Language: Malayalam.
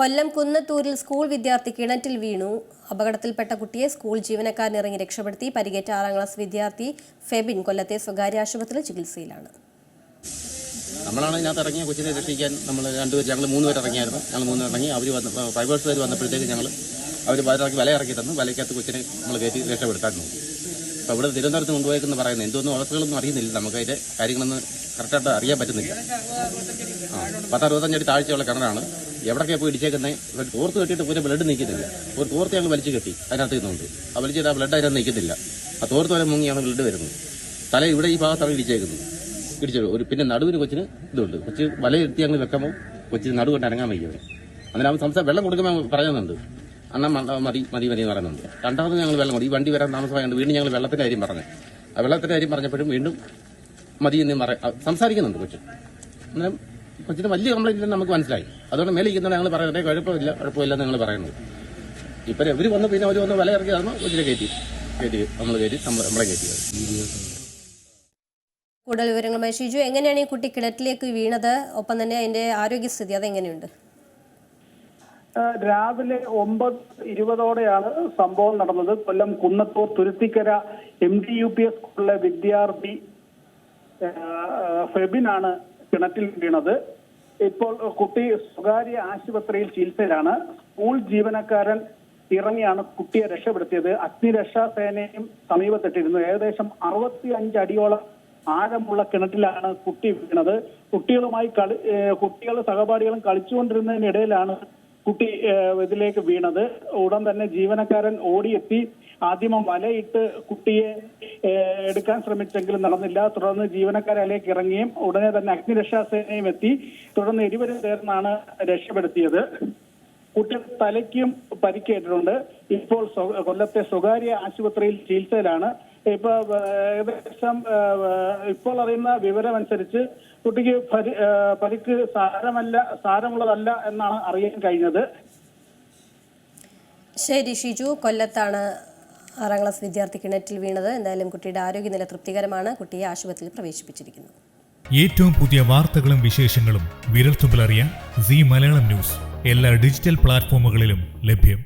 കൊല്ലം കുന്നത്തൂരിൽ സ്കൂൾ വിദ്യാർത്ഥി കിണറ്റിൽ വീണു. അപകടത്തിൽപ്പെട്ട കുട്ടിയെ സ്കൂൾ ജീവനക്കാരൻ ഇറങ്ങി രക്ഷപ്പെടുത്തി. പരിക്കേറ്റ ആറാം ക്ലാസ് വിദ്യാർത്ഥി ഫെബിൻ കൊല്ലത്തെ സ്വകാര്യ ആശുപത്രിയിൽ ചികിത്സയിലാണ്. നമ്മളാണ് ഇതിനകത്ത് ഇറങ്ങിയ കൊച്ചിനെ രക്ഷിക്കാൻ നമ്മൾ രണ്ടുപേർ ഞങ്ങൾ മൂന്ന് പേർ ഇറങ്ങിയായിരുന്നു. ഞങ്ങൾ മൂന്ന് ഇറങ്ങി അവർ വന്ന് ഫൈബേഴ്സുകാർ വന്നപ്പോഴത്തേക്ക് ഞങ്ങൾ അവർ വലയിറക്കി വല ഇറക്കി തന്നു. വലയ്ക്കകത്ത് കൊച്ചിനെ നമ്മൾ കയറ്റി രക്ഷപ്പെടുത്താൻ നോക്കി. അപ്പോൾ ഇവിടെ തിരുവനന്തപുരത്ത് കൊണ്ടുപോയെന്ന് പറയുന്നത് എന്തോന്നും അവസ്ഥകളൊന്നും അറിയുന്നില്ല. നമുക്ക് അതിന്റെ കാര്യങ്ങളൊന്നും കറക്റ്റായിട്ട് അറിയാൻ പറ്റുന്നില്ല. ആ പത്ത് അറുപത്തഞ്ചടി താഴ്ചയുള്ള കിണറാണ്. എവിടൊക്കെ പോയി ഇടിച്ചേക്കുന്നത് ഇവർ തോർത്ത് കെട്ടിയിട്ട് ഒരു ബ്ലഡ് നിൽക്കുന്നില്ല ഒരു തോർത്ത് ഞങ്ങൾ വലിച്ചു കെട്ടി അതിനകത്ത് നിന്നുണ്ട് ആ വലിച്ചിട്ട് ആ ബ്ലഡ് അതിനകത്ത് നിൽക്കുന്നില്ല ആ തോർത്ത് വരെ മുങ്ങിയാണ് ബ്ലഡ് വരുന്നത്. തല ഇവിടെ ഈ ഭാഗത്താണ് ഇടിച്ചേക്കുന്നത് ഇടിച്ചു ഒരു പിന്നെ നടുവിന് കൊച്ചിന് ഇതുണ്ട്. കൊച്ചി വലയിരുത്തി അങ്ങ് വെക്കുമ്പോൾ കൊച്ചിന് നടുകൊണ്ട് അനങ്ങാൻ വയ്യത് അങ്ങനെ അവൻ സംസാരം വെള്ളം കൊടുക്കുമ്പോൾ പറയുന്നുണ്ട്. അണ്ണൻ മ- മതി മതി മതി എന്ന് പറയുന്നുണ്ട്. രണ്ടാമത് ഞങ്ങൾ വെള്ളം കൊടുക്കും ഈ വണ്ടി വരാൻ താമസമായതുകൊണ്ട് വീണ്ടും ഞങ്ങൾ വെള്ളത്തിന്റെ കാര്യം പറഞ്ഞു. ആ വെള്ളത്തിന്റെ കാര്യം പറഞ്ഞപ്പോഴും വീണ്ടും മതി എന്ന് പറ സംസാരിക്കുന്നുണ്ട് കൊച്ചു. അന്നേരം കൊച്ചിന് വലിയ കംപ്ലൈന്റ് ഇല്ലെന്ന് നമുക്ക് മനസ്സിലായി. അതുകൊണ്ട് മേലെ ഇരിക്കുന്ന ഞങ്ങൾ പറയുന്നത് കുഴപ്പമില്ല കുഴപ്പമില്ല എന്ന് ഞങ്ങൾ പറയുന്നത്. ഇപ്പം ഇവർ വന്ന് പിന്നെ അവർ വന്ന് വില ഇറക്കിയതാണ് കൊച്ചിനെ കയറ്റി. കയറ്റി നമ്മൾ കയറ്റി നമ്മൾ- നമ്മളെ കയറ്റിയത് കൂടുതൽ വിവരങ്ങളുമായി ഷിജു. എങ്ങനെയാണ് ഈ കുട്ടി കിണറ്റിലേക്ക് വീണത്? ഒപ്പം തന്നെ അതിന്റെ ആരോഗ്യസ്ഥിതി അതെങ്ങനെയുണ്ട്? രാവിലെ ഒമ്പത് ഇരുപതോടെയാണ് സംഭവം നടന്നത്. Kollam Kunnathur Thuruthikkara M D U P S സ്കൂളിലെ വിദ്യാർത്ഥി ഫെബിനാണ് കിണറ്റിൽ വീണത്. ഇപ്പോൾ കുട്ടി സ്വകാര്യ ആശുപത്രിയിൽ ചികിത്സയിലാണ്. സ്കൂൾ ജീവനക്കാരൻ ഇറങ്ങിയാണ് കുട്ടിയെ രക്ഷപ്പെടുത്തിയത്. അഗ്നിരക്ഷാ സേനയും സമീപത്തിട്ടിരുന്നു ഏകദേശം അറുപത്തി അഞ്ച് അടിയോളം ആഴമുള്ള കിണറ്റിലാണ് കുട്ടി വീണത്. കുട്ടികളുമായി കളി കുട്ടികളും സഹപാഠികളും കളിച്ചുകൊണ്ടിരുന്നതിനിടയിലാണ് കുട്ടി ഇതിലേക്ക് വീണത്. ഉടൻ തന്നെ ജീവനക്കാരൻ ഓടിയെത്തി. ആദ്യം വലയിട്ട് കുട്ടിയെ എടുക്കാൻ ശ്രമിച്ചെങ്കിലും നടന്നില്ല. തുടർന്ന് ജീവനക്കാരെ അലേക്ക് ഇറങ്ങിയും ഉടനെ തന്നെ അഗ്നിരക്ഷാ സേനയും എത്തി. തുടർന്ന് ഇരുവരും ചേർന്നാണ് രക്ഷപ്പെടുത്തിയത്. കുട്ടി തലയ്ക്കും പരിക്കേറ്റിട്ടുണ്ട്. ഇപ്പോൾ കൊല്ലത്തെ സ്വകാര്യ ആശുപത്രിയിൽ ചികിത്സയിലാണ്. ഇപ്പൊ ഏകദേശം ഇപ്പോൾ അറിയുന്ന വിവരമനുസരിച്ച് കുട്ടിക്ക് പരിക്ക് സാരമല്ല സാരമുള്ളതല്ല എന്നാണ് അറിയാൻ കഴിഞ്ഞത്. ശരി ഷിജു. കൊല്ലത്താണ് ആറാം ക്ലാസ് വിദ്യാർത്ഥി കിണറ്റിൽ വീണത്. എന്തായാലും കുട്ടിയുടെ ആരോഗ്യനില തൃപ്തികരമാണ്. കുട്ടിയെ ആശുപത്രിയിൽ പ്രവേശിപ്പിച്ചിരിക്കുന്നു. ഏറ്റവും പുതിയ വാർത്തകളും വിശേഷങ്ങളും വിരൽത്തുമ്പിലറിയാൻ സി മലയാളം ന്യൂസ്. എല്ലാ ഡിജിറ്റൽ പ്ലാറ്റ്ഫോമുകളിലും ലഭ്യം.